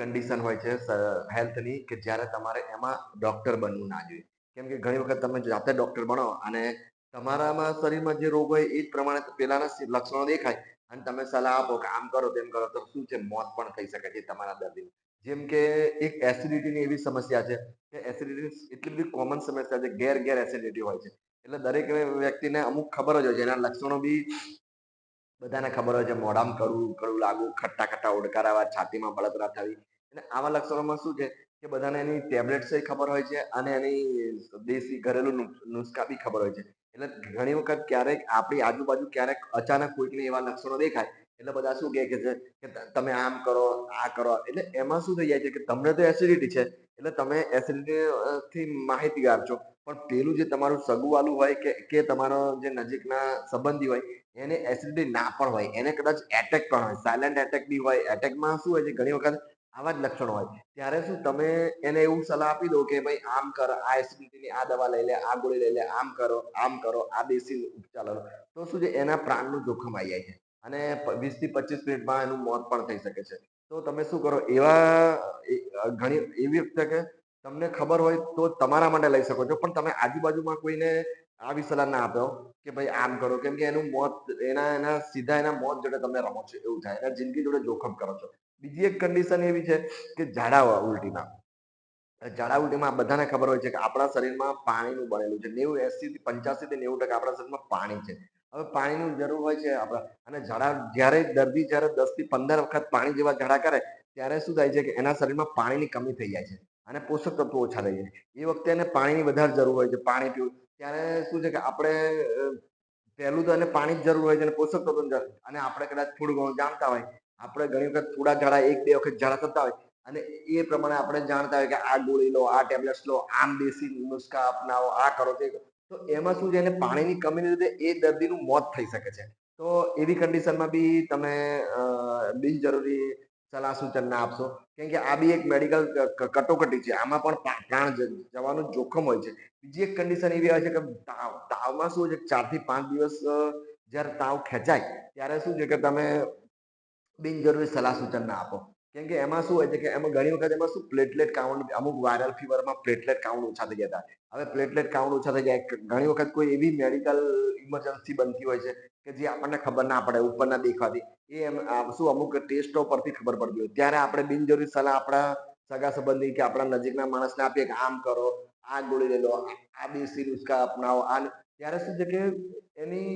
Condition હોય છે હેલ્થની કે જ્યારે તમારે એમાં ડૉક્ટર બનવું ના જોઈએ. કેમ કે ઘણી વખત તમે જાતે ડૉક્ટર બનો અને તમારામાં શરીરમાં જે રોગ હોય એ જ પ્રમાણે પેલાના લક્ષણો દેખાય અને તમે સલાહ આપો કે આમ કરો તેમ કરો તો શું છે, મોત પણ થઈ શકે છે તમારા દર્દી જેમ કે એક એસિડિટીની એવી સમસ્યા છે કે એસિડિટી એટલી બધી કોમન સમસ્યા છે ઘેર ઘેર એસિડિટી હોય છે. એટલે દરેક વ્યક્તિને અમુક ખબર જ હોય છે, એના લક્ષણો બી બધાને ખબર હોય છે, મોઢામાં કડવું કડવું લાગવું ખટ્ટા ખટ્ટા ઓડકાર આવ્યા છાતીમાં બળતરા થવી. અને આવા લક્ષણોમાં શું છે કે બધાને એની ટેબ્લેટ્સ ખબર હોય છે અને એની દેશી ઘરેલું નુસ- નુસ્ખા બી ખબર હોય છે. એટલે ઘણી વખત ક્યારેક આપણી આજુબાજુ ક્યારેક અચાનક કોઈકને એવા લક્ષણો દેખાય, એટલે બધા શું કહે કે છે કે તમે આમ કરો, આ કરો. એટલે એમાં શું થઈ જાય છે કે તમને તો એસિડિટી છે, એટલે તમે એસિડિટી થી માહિતીગાર છો. પણ પેલું જે તમારું સગુવાલું હોય કે કે તમારો જે નજીકના સંબંધી હોય, એને એસિડિટી ના પણ હોય. એને કદાચ એટેક પણ હોય. સાયલેન્ટ એટેક બી હોય. એટેકમાં શું હોય છે? ઘણી વખત આવા જ લક્ષણો હોય. ત્યારે શું તમે એને એવું સલાહ આપી દો કે ભાઈ આમ કર, આ એસિડિટીની આ દવા લઈ લે, આ ગોળી લઈ લે, આમ કરો આમ કરો, આ દેશી ઉપચાર. લો તો શું છે? એના પ્રાણનું જોખમ આવી જાય છે. અને વીસથી પચીસ મિનિટમાં એનું મોત પણ થઈ શકે છે. તો તમે શું કરો? એવા ઘણી, એવી વખતે કે તમને ખબર હોય તો તમારા માટે લઈ શકો છો. પણ તમે આજુબાજુમાં કોઈને આવી સલાહ ના આપો કે ભાઈ આમ કરો. કેમ કે એનું મોત, એના એના, સીધા એના મોત જોડે તમે રમો છો. એવું થાય. એના જિંદગી જોડે જોખમ કરો છો. બીજી એક કન્ડિશન એવી છે કે ઝાડા ઉલટીમાં. ઝાડા ઉલટીમાં બધાને ખબર હોય છે કે આપણા શરીરમાં પાણીનું બનેલું છે. નેવું એસી થી પંચ્યાસી થી નેવું ટકા આપણા શરીરમાં પાણી છે. હવે પાણીની જરૂર હોય છે આપણા. અને ઝાડા જ્યારે દર્દી જ્યારે દસથી પંદર વખત પાણી જેવા ઝાડા કરે, ત્યારે શું થાય છે કે એના શરીરમાં પાણીની કમી થઈ જાય છે. અને પોષક તત્વો ઓછા થઈ જાય એ વખતે એને પાણીની વધારે જરૂર હોય છે, પાણી પીવું. ત્યારે શું છે કે આપણે પહેલું તો એને પાણી જ જરૂર હોય છે અને પોષક તત્વો અને આપણે કદાચ થોડું ઘણું જાણતા હોય. આપણે ઘણી વખત થોડા ઝાડા, એક, બે વખત ઝાડા થતા હોય. અને એ પ્રમાણે આપણે જાણતા હોય કે આ ગોળી લો, આ ટેબ્લેટ્સ લો, આમ દેશી નુસ્ખા અપનાવો, આ કરો તે તો એમાં શું છે, એને પાણીની કમીને લીધે એ દર્દીનું મોત થઈ શકે છે. તો એવી કન્ડિશનમાં બી તમે બિનજરૂરી સલાહ સૂચન ના આપશો. કેમ કે આ બી એક મેડિકલ કટોકટી છે. આમાં પણ પ્રા- પ્રાણ જવાનું જોખમ હોય છે. બીજી એક કન્ડિશન એવી આવે છે કે તાવ. તાવમાં શું છે ચારથી પાંચ દિવસ જ્યારે તાવ ખેંચાય, ત્યારે શું છે કે તમે બિનજરૂરી સલાહ સૂચન ના આપો. કેમ કે એમાં શું હોય છે કે એમાં ઘણી વખત એમાં શું પ્લેટલેટ કાઉન્ટ અમુક વાયરલ ફીવરમાં પ્લેટલેટ કાઉન્ટ ઓછા થઈ જતા હવે પ્લેટલેટ કાઉન્ટ ઓછા થઈ જાય, ઘણી વખત કોઈ એવી મેડિકલ ઇમરજન્સી બનતી હોય છે કે જે આપણને ખબર ના પડે ઉપરના દેખવાથી એ એમ શું અમુક ટેસ્ટો પરથી ખબર પડતી હોય. ત્યારે આપણે બિનજરૂરી સલાહ આપણા સગા સંબંધી કે આપણા નજીકના માણસને આપીએ કે આમ કરો, આ ગોળી લઈ લો, આ દેશી નુસ્ખા અપનાવો. આ ત્યારે શું છે કે એની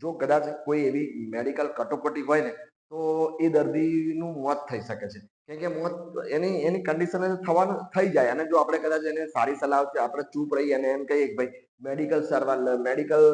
જો કદાચ કોઈ એવી મેડિકલ કટોકટી હોય ને તો એ દર્દીનું મોત થઈ શકે છે. કેમ કે મોત એની એની કન્ડિશન થવાનું, થઈ જાય. અને જો આપણે કદાચ એને સારી સલાહ છે, આપણે ચૂપ રહીએ અને એમ કહીએ કે ભાઈ મેડિકલ સારવાર લો મેડિકલ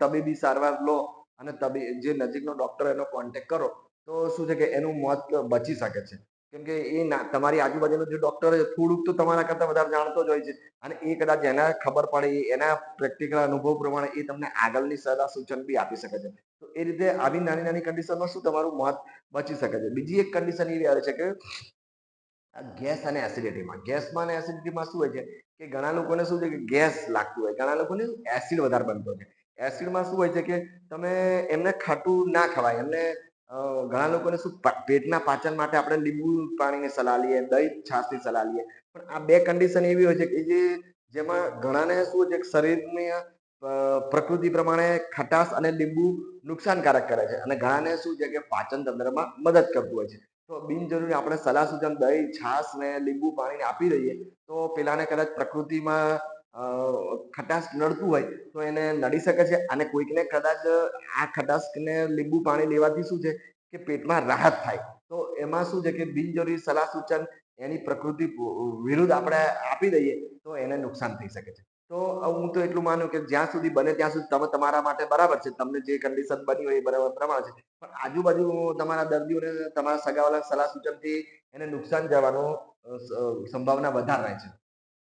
તબીબી સારવાર લો અને તબી, જે નજીકનો ડોક્ટર એનો કોન્ટેક કરો, તો શું છે કે એનું મોત બચી શકે છે. કેમ કે એ તમારી આજુબાજુનો જે ડોક્ટર હોય થોડુંક તો તમારા કરતા વધારે જાણતો જ હોય છે. અને એ કદાચ એના ખબર પડે એના પ્રેક્ટિકલ અનુભવ પ્રમાણે એ તમને આગળની સલાહ સૂચન બી આપી શકે છે. તો એ રીતે આવી નાની નાની કન્ડિશનમાં શું તમારું મત બચી શકે છે? બીજી એક કન્ડિશન એવી આવે છે કે ગેસ અને એસિડિટીમાં ગેસમાં અને એસિડિટીમાં શું હોય છે કે ઘણા લોકોને શું છે કે ગેસ લાગતું હોય, ઘણા લોકોને એસિડ વધારે બનતો હોય છે. એસિડમાં શું હોય છે કે તમે એમને ખાટું ના ખવાય, એમને ઘણા લોકોને શું પેટના પાચન માટે આપણે લીંબુ પાણીની સલાહ લઈએ, દહીં છાશની સલાહ લઈએ. પણ આ બે કન્ડિશન એવી હોય છે કે જે, જેમાં ઘણાને શું છે શરીરની પ્રકૃતિ પ્રમાણે ખટાશ અને લીંબુ નુકસાનકારક કરે છે. અને ઘણાને શું છે કે પાચન તંત્રમાં મદદ કરતું હોય છે. તો બિનજરૂરી આપણે સલાહ સૂચન દહીં, છાશ ને લીંબુ પાણીને આપી દઈએ, તો પેલાને કદાચ પ્રકૃતિમાં ખટાશ નડતું હોય તો એને નડી શકે છે અને કોઈકને કદાચ આ ખટાશને લીંબુ પાણી લેવાથી શું છે કે પેટમાં રાહત થાય. તો એમાં શું છે કે બિનજરૂરી સલાહ સૂચન એની પ્રકૃતિ વિરુદ્ધ આપણે આપી દઈએ તો એને નુકસાન થઈ શકે છે. તો હું તો એટલું માનું કે જ્યાં સુધી બને ત્યાં સુધી તમે તમારા માટે બરાબર છે. તમને જે કન્ડિશન બની હોય એ બરાબર પ્રમાણે છે. પણ આજુબાજુ તમારા દર્દીઓને તમારા સગાવાલા સલાહ સૂચનથી એને નુકસાન જવાનું સંભાવના વધારે રહે છે.